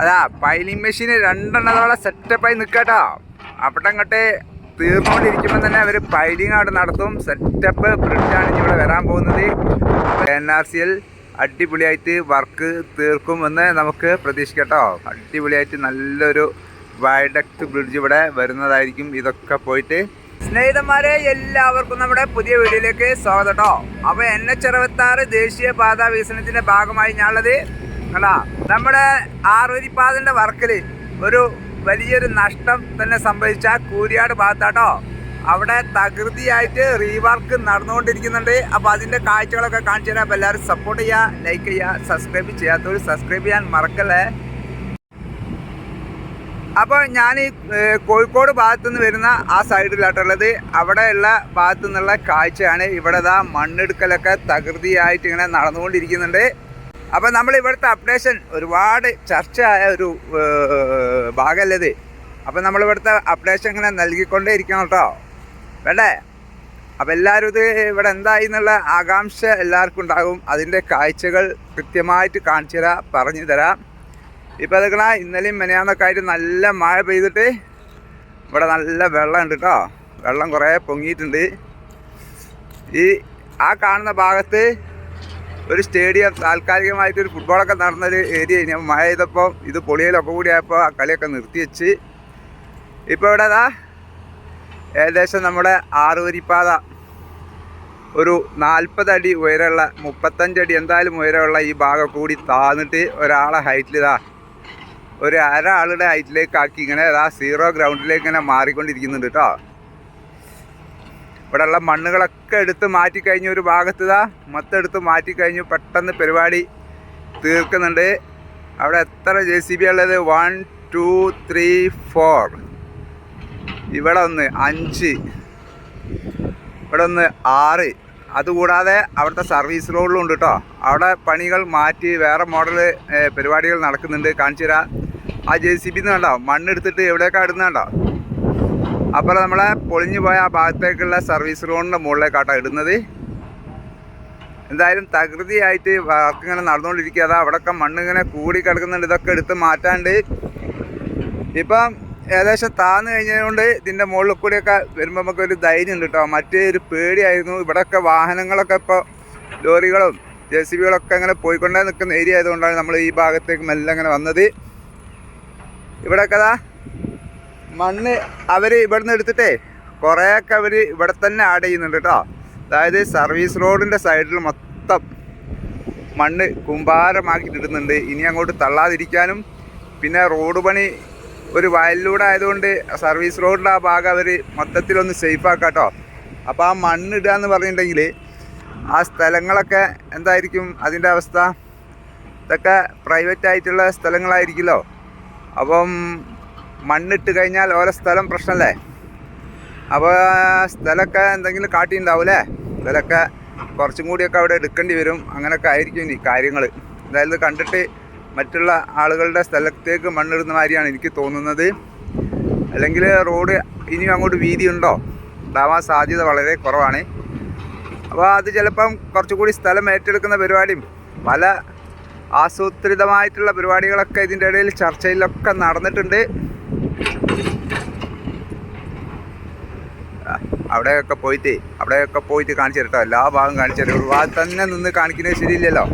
അതാ പൈലിംഗ് മെഷീന് രണ്ടെണ്ണത്തോളം സെറ്റപ്പായി നിൽക്കട്ടോ അവിടെ അങ്ങോട്ട് തീർന്നുകൊണ്ടിരിക്കുമ്പോൾ തന്നെ അവർ പൈലിംഗ് അവിടെ നടത്തും. സെറ്റപ്പ് ബ്രിഡ്ജാണ് ഇവിടെ വരാൻ പോകുന്നത്. എൻ ആർ സി എൽ അടിപൊളിയായിട്ട് വർക്ക് തീർക്കുമെന്ന് നമുക്ക് പ്രതീക്ഷിക്കട്ടോ. അടിപൊളിയായിട്ട് നല്ലൊരു വയഡക്ട് ബ്രിഡ്ജ് ഇവിടെ വരുന്നതായിരിക്കും ഇതൊക്കെ പോയിട്ട്. സ്നേഹിതന്മാരെ എല്ലാവർക്കും നമ്മുടെ പുതിയ വീഡിയോയിലേക്ക് സ്വാഗതം കേട്ടോ അപ്പോൾ എൻ എച്ച് അറുപത്താറ് ദേശീയ പാത വികസനത്തിന്റെ ഭാഗമായി ഞാനുള്ളത് കണ്ടാ നമ്മുടെ ആറുവരിപ്പാതിന്റെ വർക്കിൽ ഒരു വലിയൊരു നഷ്ടം തന്നെ സംഭവിച്ച കൂരിയാട് ഭാഗത്താട്ടോ. അവിടെ തകൃതിയായിട്ട് റീവർക്ക് നടന്നുകൊണ്ടിരിക്കുന്നുണ്ട്. അപ്പോൾ അതിന്റെ കാഴ്ചകളൊക്കെ കാണിച്ചു തരാം. അപ്പോൾ എല്ലാവരും സപ്പോർട്ട് ചെയ്യുക ലൈക്ക് ചെയ്യുക സബ്സ്ക്രൈബ് ചെയ്യാത്തവർ സബ്സ്ക്രൈബ് ചെയ്യാൻ മറക്കല്ലേ. അപ്പോൾ ഞാൻ ഈ കോഴിക്കോട് ഭാഗത്തു നിന്ന് വരുന്ന ആ സൈഡിലാട്ടുള്ളത് അവിടെയുള്ള ഭാഗത്തു നിന്നുള്ള കാഴ്ചയാണ്. ഇവിടെ ദാ മണ്ണെടുക്കലൊക്കെ തകൃതിയായിട്ട് ഇങ്ങനെ നടന്നുകൊണ്ടിരിക്കുന്നുണ്ട്. അപ്പോൾ നമ്മൾ ഇവിടുത്തെ അപ്ഡേഷൻ ഒരുപാട് ചർച്ചയായ ഒരു ഭാഗമല്ലത് അപ്പോൾ നമ്മൾ ഇവിടുത്തെ അപ്ഡേഷൻ ഇങ്ങനെ നൽകിക്കൊണ്ടേ ഇരിക്കണം കേട്ടോ. വേണ്ടേ? അപ്പം എല്ലാവരും ഇത് ഇവിടെ എന്തായി എന്നുള്ള ആകാംക്ഷ എല്ലാവർക്കും ഉണ്ടാകും. അതിന്റെ കാഴ്ചകൾ കൃത്യമായിട്ട് കാണിച്ചു തരാം പറഞ്ഞു തരാം. ഇപ്പോൾ അതൊക്കെ ഇന്നലെയും മെനയാന്നൊക്കെ ആയിട്ട് നല്ല മഴ പെയ്തിട്ട് ഇവിടെ നല്ല വെള്ളം ഉണ്ട് കേട്ടോ. വെള്ളം കുറേ പൊങ്ങിയിട്ടുണ്ട്. ഈ ആ കാണുന്ന ഭാഗത്ത് ഒരു സ്റ്റേഡിയം താൽക്കാലികമായിട്ട് ഒരു ഫുട്ബോളൊക്കെ നടന്നൊരു ഏരിയ ഞാൻ മഴ ചെയ്തപ്പോൾ ഇത് പൊളിയലൊക്കെ കൂടി ആയപ്പോൾ ആ കളിയൊക്കെ നിർത്തിവെച്ച് ഇപ്പോൾ ഇവിടെ അതാ ഏകദേശം നമ്മുടെ ആറുവരിപ്പാത ഒരു നാൽപ്പത് അടി ഉയരമുള്ള മുപ്പത്തഞ്ചടി എന്തായാലും ഉയരമുള്ള ഈ ഭാഗം കൂടി താന്നിട്ട് ഒരാളെ ഹൈറ്റിൽ ഇതാ ഒരു അര ആളുടെ ഹൈറ്റിലേക്ക് ആക്കി ഇങ്ങനെ ഇതാ സീറോ ഗ്രൗണ്ടിലേക്ക് ഇങ്ങനെ മാറിക്കൊണ്ടിരിക്കുന്നുണ്ട് കേട്ടോ ഇവിടെയുള്ള മണ്ണുകളൊക്കെ എടുത്ത് മാറ്റി കഴിഞ്ഞ ഒരു ഭാഗത്ത് ഇതാ മൊത്തം എടുത്ത് മാറ്റി കഴിഞ്ഞു പെട്ടെന്ന് പരിപാടി തീർക്കുന്നുണ്ട്. അവിടെ എത്ര ജെ സി ബി ഉള്ളത്? വൺ ടു ത്രീ ഫോർ ഇവിടെ ഒന്ന് അഞ്ച്. ഇവിടെ ഒന്ന് ആറ്. അതുകൂടാതെ അവിടുത്തെ സർവീസ് റോഡിലും ഉണ്ട് കേട്ടോ അവിടെ പണികൾ മാറ്റി വേറെ മോഡൽ പരിപാടികൾ നടക്കുന്നുണ്ട്. കാണിച്ചു തരാം. ആ ജെ സി ബി എന്ന് കണ്ടോ? മണ്ണെടുത്തിട്ട് എവിടെയൊക്കെ ഇടുന്നുണ്ടോ അപ്പോൾ നമ്മളെ പൊളിഞ്ഞു പോയ ആ ഭാഗത്തേക്കുള്ള സർവീസ് റോഡിന്റെ മുകളിലേക്കാട്ടാണ് ഇടുന്നത്. എന്തായാലും തകൃതിയായിട്ട് വർക്ക് ഇങ്ങനെ നടന്നുകൊണ്ടിരിക്കുക. അതാ അവിടെയൊക്കെ മണ്ണിങ്ങനെ കൂടി കിടക്കുന്നുണ്ട് ഇതൊക്കെ എടുത്ത് മാറ്റാണ്ട്. ഇപ്പം ഏകദേശം താന്ന് കഴിഞ്ഞതുകൊണ്ട് ഇതിന്റെ മുകളിൽ കൂടിയൊക്കെ വരുമ്പോൾ നമുക്ക് ഒരു ധൈര്യം ഉണ്ട് കേട്ടോ മറ്റേ ഒരു പേടിയായിരുന്നു. ഇവിടെയൊക്കെ വാഹനങ്ങളൊക്കെ ഇപ്പോൾ ലോറികളും ജെ സി ബികളൊക്കെ അങ്ങനെ പോയിക്കൊണ്ടേ നിൽക്കുന്ന ഏരിയ ആയതുകൊണ്ടാണ് നമ്മൾ ഈ ഭാഗത്തേക്ക് മെല്ലെ അങ്ങനെ വന്നത്. ഇവിടെയൊക്കെ മണ്ണ് അവർ ഇവിടുന്ന് എടുത്തിട്ടേ കുറേയൊക്കെ അവർ ഇവിടെ തന്നെ ആഡ് ചെയ്യുന്നുണ്ട് കേട്ടോ അതായത് സർവീസ് റോഡിന്റെ സൈഡിൽ മൊത്തം മണ്ണ് കുമ്പാരമാക്കിയിട്ടിടുന്നുണ്ട് ഇനി അങ്ങോട്ട് തള്ളാതിരിക്കാനും പിന്നെ റോഡ് പണി ഒരു വയലിലൂടെ ആയതുകൊണ്ട് സർവീസ് റോഡിന്റെ ആ ഭാഗം അവർ മൊത്തത്തിലൊന്ന് സേഫ് ആക്കാം കേട്ടോ അപ്പോൾ ആ മണ്ണിടുക എന്ന് പറഞ്ഞിട്ടുണ്ടെങ്കിൽ ആ സ്ഥലങ്ങളൊക്കെ എന്തായിരിക്കും അതിന്റെ അവസ്ഥ? ഇതൊക്കെ പ്രൈവറ്റ് ആയിട്ടുള്ള സ്ഥലങ്ങളായിരിക്കുമല്ലോ. അപ്പം മണ്ണിട്ട് കഴിഞ്ഞാൽ ഓരോ സ്ഥലം പ്രശ്നമല്ലേ? അപ്പോൾ സ്ഥലമൊക്കെ എന്തെങ്കിലും കാട്ടിയിട്ടുണ്ടാവൂലേ സ്ഥലമൊക്കെ കുറച്ചും കൂടിയൊക്കെ അവിടെ എടുക്കേണ്ടി വരും. അങ്ങനെയൊക്കെ ആയിരിക്കും ഇനി കാര്യങ്ങൾ. അതായത് കണ്ടിട്ട് മറ്റുള്ള ആളുകളുടെ സ്ഥലത്തേക്ക് മണ്ണിടുന്ന മാതിരിയാണ് എനിക്ക് തോന്നുന്നത്. അല്ലെങ്കിൽ റോഡ് ഇനിയും അങ്ങോട്ട് വീതി ഉണ്ടോ ഉണ്ടാവാൻ സാധ്യത വളരെ കുറവാണ്. അപ്പോൾ അത് ചിലപ്പം കുറച്ചുകൂടി സ്ഥലം ഏറ്റെടുക്കുന്ന പരിപാടിയും പല ആസൂത്രിതമായിട്ടുള്ള പരിപാടികളൊക്കെ ഇതിന്റെ ഇടയിൽ ചർച്ചയിലൊക്കെ നടന്നിട്ടുണ്ട്. അവിടെയൊക്കെ പോയിട്ട് അവിടെയൊക്കെ പോയിട്ട് കാണിച്ചു തരട്ടോ. എല്ലാ ഭാഗം കാണിച്ചു തരും. ഒരു ഭാഗത്ത് തന്നെ നിന്ന് കാണിക്കുന്നത് ശരിയില്ലല്ലോ.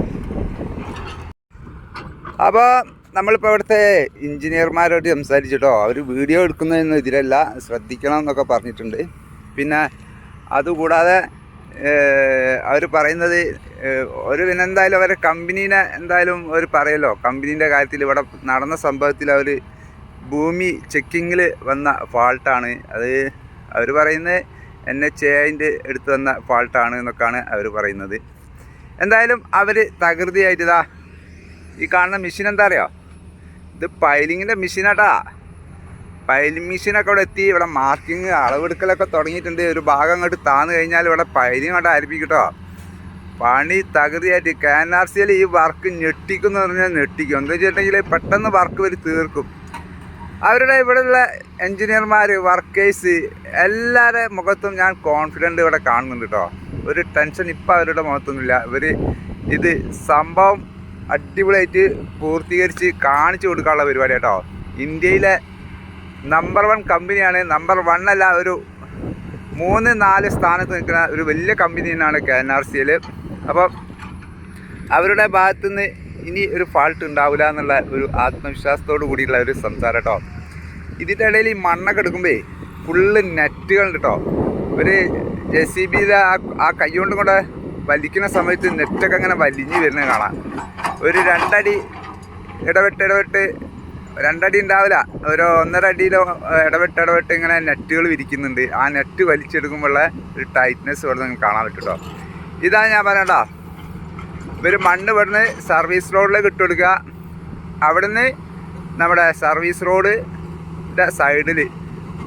അപ്പോൾ നമ്മളിപ്പോൾ ഇവിടുത്തെ എഞ്ചിനീയർമാരോട് സംസാരിച്ചിട്ടോ അവർ വീഡിയോ എടുക്കുന്നതിന് ഇതിലല്ല ശ്രദ്ധിക്കണം എന്നൊക്കെ പറഞ്ഞിട്ടുണ്ട്. പിന്നെ അതുകൂടാതെ അവർ പറയുന്നത് ഒരു പിന്നെ എന്തായാലും അവരെ കമ്പനീനെ എന്തായാലും അവർ പറയല്ലോ. കമ്പനീന്റെ കാര്യത്തിൽ ഇവിടെ നടന്ന സംഭവത്തിൽ അവർ ഭൂമി ചെക്കിങ്ങിൽ വന്ന ഫാൾട്ടാണ് അത് അവർ പറയുന്നത് എൻ എച്ച് എന്റെ എടുത്തു വന്ന ഫാൾട്ടാണ് എന്നൊക്കെയാണ് അവർ പറയുന്നത്. എന്തായാലും അവർ തകൃതിയായിട്ട് ഇതാ ഈ കാണുന്ന മെഷീൻ എന്താ അറിയോ? ഇത് പൈലിങ്ങിന്റെ മെഷീനാട്ടാ പൈലിംഗ് മെഷീനൊക്കെ ഇവിടെ എത്തി. ഇവിടെ മാർക്കിങ് അളവെടുക്കലൊക്കെ തുടങ്ങിയിട്ടുണ്ട്. ഒരു ഭാഗം അങ്ങോട്ട് താന്ന് കഴിഞ്ഞാൽ ഇവിടെ പൈലിങ് അങ്ങോട്ട് ആരംഭിക്കും കേട്ടോ പണി തകൃതിയായിട്ട്. കെ എൻ ആർ സിയിൽ ഈ വർക്ക് ഞെട്ടിക്കും എന്ന് പറഞ്ഞാൽ ഞെട്ടിക്കും. എന്താ വെച്ചിട്ടുണ്ടെങ്കിൽ പെട്ടെന്ന് വർക്ക് വരി തീർക്കും. അവരുടെ ഇവിടെയുള്ള എൻജിനീയർമാർ വർക്കേഴ്സ് എല്ലാവരുടെ മുഖത്തും ഞാൻ കോൺഫിഡന്റ് ഇവിടെ കാണുന്നുണ്ട് കേട്ടോ ഒരു ടെൻഷൻ ഇപ്പം അവരുടെ മുഖത്തൊന്നുമില്ല. ഇവർ ഇത് സംഭവം അടിപൊളിയായിട്ട് പൂർത്തീകരിച്ച് കാണിച്ചു കൊടുക്കാനുള്ള പരിപാടി കേട്ടോ ഇന്ത്യയിലെ നമ്പർ വൺ കമ്പനിയാണ് നമ്പർ വൺ അല്ല ഒരു മൂന്ന് നാല് സ്ഥാനത്ത് നിൽക്കുന്ന ഒരു വലിയ കമ്പനി തന്നെയാണ് കെ എൻ ആർ സിയിൽ അപ്പം അവരുടെ ഭാഗത്തു നിന്ന് ഇനി ഒരു ഫാൾട്ട് ഉണ്ടാവില്ല എന്നുള്ള ഒരു ആത്മവിശ്വാസത്തോടു കൂടിയുള്ള ഒരു സംസാരം കേട്ടോ ഇതിന്റെ ഇടയിൽ ഈ മണ്ണൊക്കെ എടുക്കുമ്പോൾ ഫുള്ള് നെറ്റുകൾ കേട്ടോ ഒരു ജെ സി ബിയിലെ ആ കൈ കൊണ്ട് കൊണ്ട് വലിക്കുന്ന സമയത്ത് നെറ്റൊക്കെ അങ്ങനെ വലിഞ്ഞ് വരുന്നത് കാണാം. ഒരു രണ്ടടി ഇടവിട്ട് ഇടവിട്ട് രണ്ടടി ഉണ്ടാവില്ല. ഒരു ഒന്നര അടിയിലോ ഇടവിട്ട് ഇടവിട്ട് ഇങ്ങനെ നെറ്റുകൾ വിരിക്കുന്നുണ്ട്. ആ നെറ്റ് വലിച്ചെടുക്കുമ്പോഴുള്ള ഒരു ടൈറ്റ്നെസ് ഇവിടെ നിങ്ങൾക്ക് കാണാൻ പറ്റും കേട്ടോ ഇതാണ് ഞാൻ പറയണ്ട ഇവർ മണ്ണ് ഇവിടുന്ന് സർവീസ് റോഡിലേക്ക് ഇട്ട് കൊടുക്കുക. അവിടുന്ന് നമ്മുടെ സർവീസ് റോഡിന്റെ സൈഡിൽ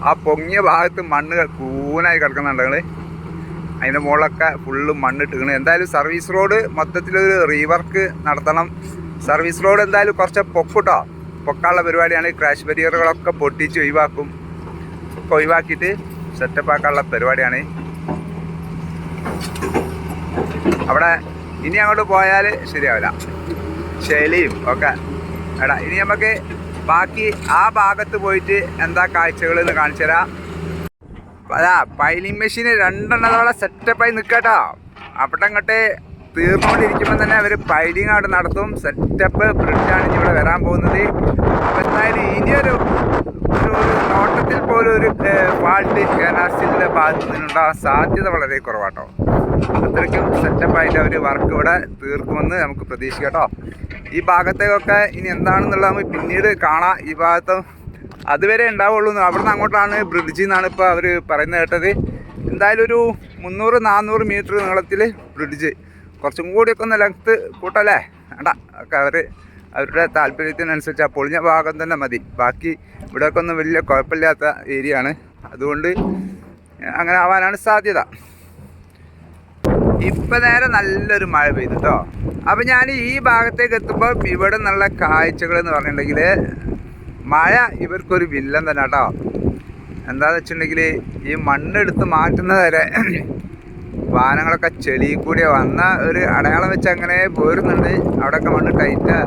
ആ പൊങ്ങിയ ഭാഗത്ത് മണ്ണ് കൂനായി കിടക്കുന്നുണ്ട് നിങ്ങൾ അതിന്റെ മുകളിലൊക്കെ ഫുള്ള് മണ്ണിട്ടിക്കണ് എന്തായാലും സർവീസ് റോഡ് മൊത്തത്തിലൊരു റീവർക്ക് നടത്തണം. സർവീസ് റോഡ് എന്തായാലും കുറച്ച് പൊക്കിട്ടോ. പൊക്കാനുള്ള പരിപാടിയാണ്. ക്രാഷ് ബരിയറുകളൊക്കെ പൊട്ടിച്ച് ഒഴിവാക്കും. ഒക്കെ ഒഴിവാക്കിയിട്ട് സെറ്റപ്പ് ആക്കാനുള്ള പരിപാടിയാണ്. അവിടെ ഇനി അങ്ങോട്ട് പോയാൽ ശരിയാവില്ല. ശൈലിയും ഒക്കെ. എടാ ഇനി നമുക്ക് ബാക്കി ആ ഭാഗത്ത് പോയിട്ട് എന്താ കാഴ്ചകൾ എന്ന് കാണിച്ചു തരാം. അതാ പൈലിംഗ് മെഷീൻ രണ്ടെണ്ണത്തോളം സെറ്റപ്പായി നിൽക്കട്ടോ അവിടെ അങ്ങോട്ട് തീർന്നുകൊണ്ടിരിക്കുമ്പോൾ തന്നെ അവർ പൈലിംഗ് അവിടെ നടത്തും. സെറ്റപ്പ് ബ്രിഡ്ജാണ് ഇവിടെ വരാൻ പോകുന്നത്. അപ്പോൾ എന്തായാലും ഇനിയൊരു ഒരു ഒരു ഫാൾട്ട് കേരളത്തിന്റെ ഭാഗത്ത് നിന്നുണ്ടാകാൻ സാധ്യത വളരെ കുറവാട്ടോ. അത്രയ്ക്കും സെറ്റപ്പായിട്ട് അവർ വർക്ക് ഇവിടെ തീർക്കുമെന്ന് നമുക്ക് പ്രതീക്ഷിക്കാം കേട്ടോ. ഈ ഭാഗത്തേക്കൊക്കെ ഇനി എന്താണെന്നുള്ളത് നമുക്ക് പിന്നീട് കാണാം. ഈ ഭാഗത്ത് അതുവരെ ഉണ്ടാവുള്ളൂ അവിടെ നിന്ന് അങ്ങോട്ടാണ് ബ്രിഡ്ജിൽ നിന്നാണ് ഇപ്പോൾ അവർ പറയുന്നത് കേട്ടത്. എന്തായാലും ഒരു മുന്നൂറ് നാനൂറ് മീറ്റർ നീളത്തിൽ ബ്രിഡ്ജ്. കുറച്ചും കൂടിയൊക്കെ ഒന്ന് ലെങ്ത്ത് കൂട്ടല്ലേ? വേണ്ട ഒക്കെ അവർ അവരുടെ താല്പര്യത്തിനനുസരിച്ച് ആ പൊളിഞ്ഞ ഭാഗം തന്നെ മതി. ബാക്കി ഇവിടെയൊക്കെ ഒന്നും വലിയ കുഴപ്പമില്ലാത്ത ഏരിയ ആണ് അതുകൊണ്ട് അങ്ങനെ ആവാനാണ് സാധ്യത. ഇപ്പം നേരെ നല്ലൊരു മഴ പെയ്തു കേട്ടോ അപ്പം ഞാൻ ഈ ഭാഗത്തേക്ക് എത്തുമ്പോൾ ഇവിടെ നിന്നുള്ള കാഴ്ചകൾ എന്ന് പറഞ്ഞിട്ടുണ്ടെങ്കിൽ മഴ ഇവർക്കൊരു വില്ലൻ തന്നെ കേട്ടോ എന്താണെന്ന് വെച്ചിട്ടുണ്ടെങ്കിൽ ഈ മണ്ണെടുത്ത് മാറ്റുന്നത് വരെ വാഹനങ്ങളൊക്കെ ചെളി കൂടി വന്ന ഒരു അടയാളം വെച്ച് അങ്ങനെ പോരുന്നുണ്ട്. അവിടെയൊക്കെ മണ്ണ് ടൈറ്റ്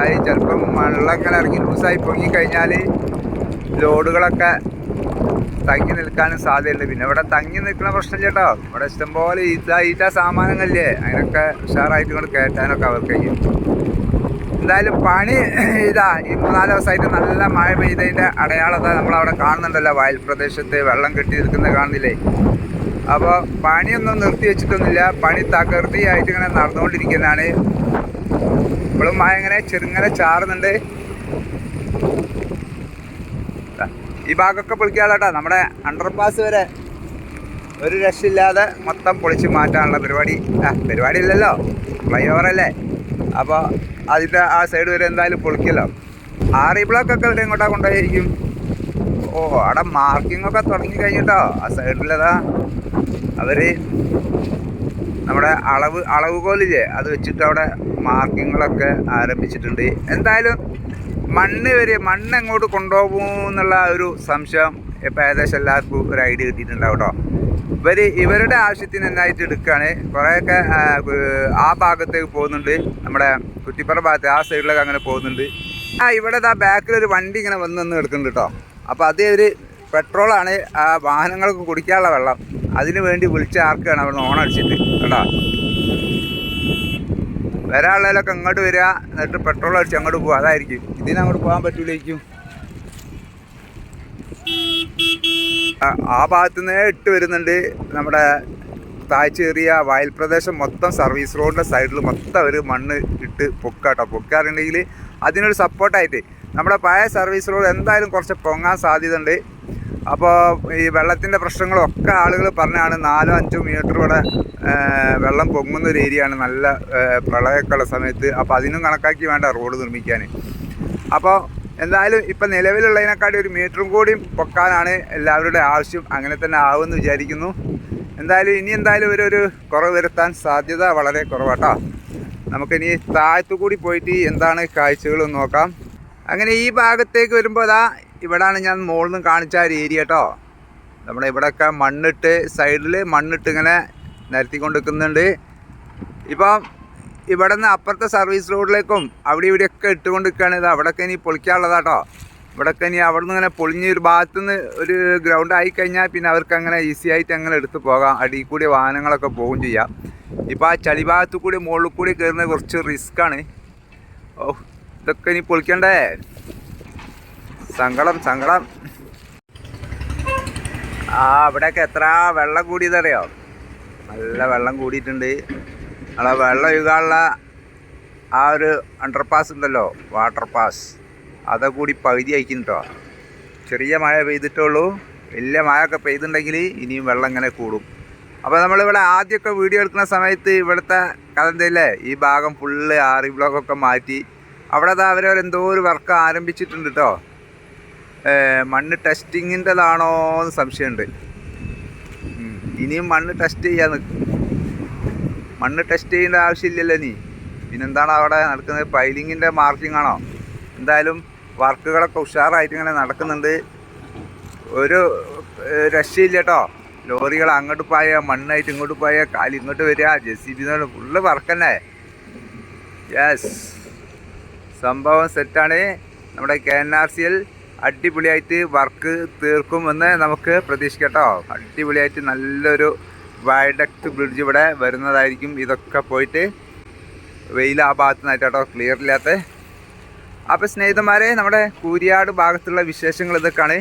ആയി ചിലപ്പം ഇറങ്ങി ഇറങ്ങി ലൂസായി പൊങ്ങി കഴിഞ്ഞാൽ ലോഡുകളൊക്കെ തങ്ങി നിൽക്കാനും സാധ്യതയുണ്ട്. പിന്നെ ഇവിടെ തങ്ങി നിൽക്കുന്ന പ്രശ്നം ചേട്ടോ ഇവിടെ ഇഷ്ടംപോലെ ഈറ്റ ഈറ്റ സാമാനങ്ങളില്ലേ. അതിനൊക്കെ ഉഷാറായിട്ട് കൊണ്ട് കയറ്റാനൊക്കെ അവർക്ക് കഴിയും. എന്തായാലും പണി ഇതാ ഈ മൂന്നാൽ ദിവസമായിട്ട് നല്ല മഴ പെയ്തതിന്റെ അടയാളത നമ്മളവിടെ കാണുന്നുണ്ടല്ലോ. വയൽ പ്രദേശത്ത് വെള്ളം കെട്ടി നിൽക്കുന്നത് കാണുന്നില്ലേ? അപ്പോൾ പണിയൊന്നും നിർത്തി വെച്ചിട്ടൊന്നുമില്ല. പണി തകൃതിയായിട്ട് ഇങ്ങനെ നടന്നുകൊണ്ടിരിക്കുന്നതാണ്. ഇപ്പോഴും മഴ ഇങ്ങനെ ചെറുങ്ങനെ ചാറുന്നുണ്ട്. ഈ ഭാഗമൊക്കെ പൊളിക്കാളാട്ടോ നമ്മുടെ അണ്ടർപാസ് വരെ ഒരു രക്ഷയില്ലാതെ മൊത്തം പൊളിച്ച് മാറ്റാനുള്ള പരിപാടി. ആ പരിപാടി ഇല്ലല്ലോ. ഫ്ലൈ ഓവറല്ലേ അപ്പോൾ അതിന്റെ ആ സൈഡ് വരെ എന്തായാലും പൊളിക്കല്ലോ ആറി ബ്ലോക്കൊക്കെ ഇവിടെ ഇങ്ങോട്ടാ കൊണ്ടുപോയിരിക്കും? ഓ അവിടെ മാർക്കിംഗ് ഒക്കെ തുടങ്ങി കഴിഞ്ഞിട്ടോ. ആ സൈഡിലതാ അവർ നമ്മുടെ അളവ് അളവ് അളവുകോലില്ലേ? അത് വെച്ചിട്ട് അവിടെ മാർക്കിങ്ങുകളൊക്കെ ആരംഭിച്ചിട്ടുണ്ട്. എന്തായാലും മണ്ണ് വരെ മണ്ണ് എങ്ങോട്ട് കൊണ്ടുപോകും എന്നുള്ള ഒരു സംശയം ഇപ്പം ഏകദേശം എല്ലാവർക്കും ഒരു ഐഡിയ കിട്ടിയിട്ടുണ്ടാവും കേട്ടോ. ഇവർ ഇവരുടെ ആവശ്യത്തിന് എന്തായിട്ട് എടുക്കുകയാണ്? കുറേയൊക്കെ ആ ഭാഗത്തേക്ക് പോകുന്നുണ്ട്. നമ്മുടെ കുറ്റിപ്പുറ ഭാഗത്ത് ആ സൈഡിലൊക്കെ അങ്ങനെ പോകുന്നുണ്ട്. ആ ഇവിടെ ആ ബാക്കിൽ ഒരു വണ്ടി ഇങ്ങനെ വന്ന് നിന്ന് എടുക്കുന്നുണ്ട് കേട്ടോ. അപ്പോൾ അത് ഒരു പെട്രോളാണ്. ആ വാഹനങ്ങൾക്ക് കുടിക്കാനുള്ള വെള്ളം. അതിന് വേണ്ടി വിളിച്ച ആർക്കാണ് അവിടെ നിന്ന് ഓണടിച്ചിട്ട് കേട്ടോ വരാനുള്ളതിലൊക്കെ അങ്ങോട്ട് വരിക എന്നിട്ട് പെട്രോൾ അടിച്ച് അങ്ങോട്ട് പോകുക അതായിരിക്കും. ഇതിന് അങ്ങോട്ട് പോകാൻ പറ്റൂലായിരിക്കും. ആ- ആ ഭാഗത്തു നിന്നേ ഇട്ട് വരുന്നുണ്ട് നമ്മുടെ താഴ്ചേറിയ വയൽ പ്രദേശം മൊത്തം സർവീസ് റോഡിന്റെ സൈഡിൽ മൊത്തം ഒരു മണ്ണ് ഇട്ട് പൊക്കാട്ടോ. പൊക്കാറുണ്ടെങ്കിൽ അതിനൊരു സപ്പോർട്ടായിട്ട് നമ്മുടെ പഴയ സർവീസ് റോഡ് എന്തായാലും കുറച്ച് പൊങ്ങാൻ സാധ്യതയുണ്ട്. അപ്പോൾ ഈ വെള്ളത്തിന്റെ പ്രശ്നങ്ങളൊക്കെ ആളുകൾ പറഞ്ഞാണ് നാലോ അഞ്ചോ മീറ്റർ ഇവിടെ വെള്ളം പൊങ്ങുന്ന ഒരു ഏരിയയാണ് നല്ല പ്രളയമൊക്കെയുള്ള സമയത്ത്. അപ്പോൾ അതിനും കണക്കാക്കി വേണ്ട റോഡ് നിർമ്മിക്കാൻ അപ്പോൾ എന്തായാലും ഇപ്പം നിലവിലുള്ളതിനെക്കാട്ടി ഒരു മീറ്ററും കൂടി പൊക്കാനാണ് എല്ലാവരുടെ ആവശ്യം. അങ്ങനെ തന്നെ ആവുമെന്ന് വിചാരിക്കുന്നു. എന്തായാലും ഇനി എന്തായാലും ഒരു ഒരു കുറവ് വരുത്താൻ സാധ്യത വളരെ കുറവാട്ടോ. നമുക്കിനി താഴത്തു കൂടി പോയിട്ട് എന്താണ് കാഴ്ചകളും നോക്കാം. അങ്ങനെ ഈ ഭാഗത്തേക്ക് വരുമ്പോൾ അതാ ഇവിടാണ് ഞാൻ മുകളിൽ നിന്ന് കാണിച്ച ഒരു ഏരിയ കേട്ടോ നമ്മുടെ ഇവിടെയൊക്കെ മണ്ണിട്ട് സൈഡിൽ മണ്ണിട്ട് ഇങ്ങനെ നിരത്തി നിൽക്കുന്നുണ്ട് ഇപ്പം ഇവിടെ നിന്ന് അപ്പുറത്തെ സർവീസ് റോഡിലേക്കും അവിടെ ഇവിടെയൊക്കെ ഇട്ടുകൊണ്ട് ഇത് അവിടെയൊക്കെ ഇനി പൊളിക്കാനുള്ളതാട്ടോ ഇവിടെയൊക്കെ ഇനി അവിടെ നിന്ന് ഇങ്ങനെ പൊളിഞ്ഞ് ഒരു ഭാഗത്തു നിന്ന് ഒരു ഗ്രൗണ്ട് ആയി കഴിഞ്ഞാൽ പിന്നെ അവർക്ക് അങ്ങനെ ഈസി ആയിട്ട് അങ്ങനെ എടുത്ത് പോകാം. അടിയിൽ കൂടി വാഹനങ്ങളൊക്കെ പോകും ചെയ്യാം. ഇപ്പോൾ ആ ചളി ഭാഗത്തു കൂടി മുകളിൽ കൂടി കയറുന്നത് കുറച്ച് റിസ്ക്കാണ് ഓ ഇതൊക്കെ ഇനി പൊളിക്കണ്ടേ? സങ്കടം സങ്കടം. ആ ഇവിടെയൊക്കെ എത്ര വെള്ളം കൂടിയതറിയോ? നല്ല വെള്ളം കൂടിയിട്ടുണ്ട്. നമ്മളെ വെള്ളം ഒഴുകാനുള്ള ആ ഒരു അണ്ടർപാസ് ഉണ്ടല്ലോ വാട്ടർ പാസ് അതൊക്കെ കൂടി പകുതി അയക്കുന്നുട്ടോ ചെറിയ മഴ പെയ്തിട്ടുള്ളൂ. വലിയ മഴയൊക്കെ പെയ്തിട്ടുണ്ടെങ്കിൽ ഇനിയും വെള്ളം ഇങ്ങനെ കൂടും. അപ്പോൾ നമ്മളിവിടെ ആദ്യമൊക്കെ വീഡിയോ എടുക്കുന്ന സമയത്ത് ഇവിടുത്തെ കഥ എന്തല്ലേ ഈ ഭാഗം ഫുള്ള് ആറി ബ്ലോക്കൊക്കെ മാറ്റി. അവിടെ അത് അവരവരെന്തോ ഒരു വർക്ക് ആരംഭിച്ചിട്ടുണ്ട് കേട്ടോ മണ്ണ് ടെസ്റ്റിങ്ങിന്റെതാണോ എന്ന് സംശയമുണ്ട്. ഇനിയും മണ്ണ് ടെസ്റ്റ് ചെയ്യാൻ നിൽക്കും മണ്ണ് ടെസ്റ്റ് ചെയ്യേണ്ട ആവശ്യമില്ലല്ലോ നീ പിന്നെന്താണ് അവിടെ നടക്കുന്നത്? പൈലിങ്ങിന്റെ മാർക്കിംഗ് ആണോ? എന്തായാലും വർക്കുകളൊക്കെ ഉഷാറായിട്ട് ഇങ്ങനെ നടക്കുന്നുണ്ട്. ഒരു രക്ഷയില്ല കേട്ടോ ലോറികൾ അങ്ങോട്ട് പോയ മണ്ണായിട്ട് ഇങ്ങോട്ട് പോയ കാലി ഇങ്ങോട്ട് വരിക ജെ സി ബി ഫുള്ള് വർക്കല്ലേ യെസ് സംഭവം സെറ്റാണ് നമ്മുടെ K N R C L അടിപൊളിയായിട്ട് വർക്ക് തീർക്കുമെന്ന് നമുക്ക് പ്രതീക്ഷിക്കട്ടോ അടിപൊളിയായിട്ട് നല്ലൊരു വയഡക്ട് ബ്രിഡ്ജ് ഇവിടെ വരുന്നതായിരിക്കും. ഇതൊക്കെ പോയിട്ട് വെയിൽ ആ ഭാഗത്ത് നിന്നായിട്ടോ ക്ലിയർ ഇല്ലാത്ത. അപ്പോൾ സ്നേഹിതന്മാരെ നമ്മുടെ കൂരിയാട് ഭാഗത്തുള്ള വിശേഷങ്ങൾ ഇതൊക്കെയാണ്.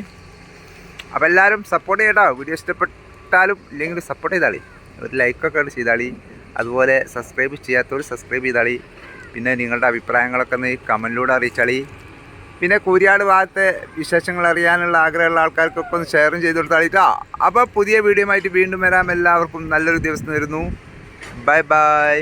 അപ്പോൾ എല്ലാവരും സപ്പോർട്ട് ചെയ്യട്ടോ വീഡിയോ ഇഷ്ടപ്പെട്ടാലും ഇല്ലെങ്കിൽ സപ്പോർട്ട് ചെയ്താളി. ഒരു ലൈക്കൊക്കെ ചെയ്താളി. അതുപോലെ സബ്സ്ക്രൈബ് ചെയ്യാത്തവർ സബ്സ്ക്രൈബ് ചെയ്താളി. പിന്നെ നിങ്ങളുടെ അഭിപ്രായങ്ങളൊക്കെ ഒന്ന് കമന്റിലൂടെ അറിയിച്ചാളി. പിന്നെ കൂരിയാട് ഭാഗത്തെ വിശേഷങ്ങൾ അറിയാനുള്ള ആഗ്രഹമുള്ള ആൾക്കാർക്കൊക്കെ ഒന്ന് ഷെയറും ചെയ്ത് കൊടുത്താളിട്ടോ അപ്പോൾ പുതിയ വീഡിയോ ആയിട്ട് വീണ്ടും വരാം. എല്ലാവർക്കും നല്ലൊരു ദിവസം വരുന്നു ബൈ ബൈ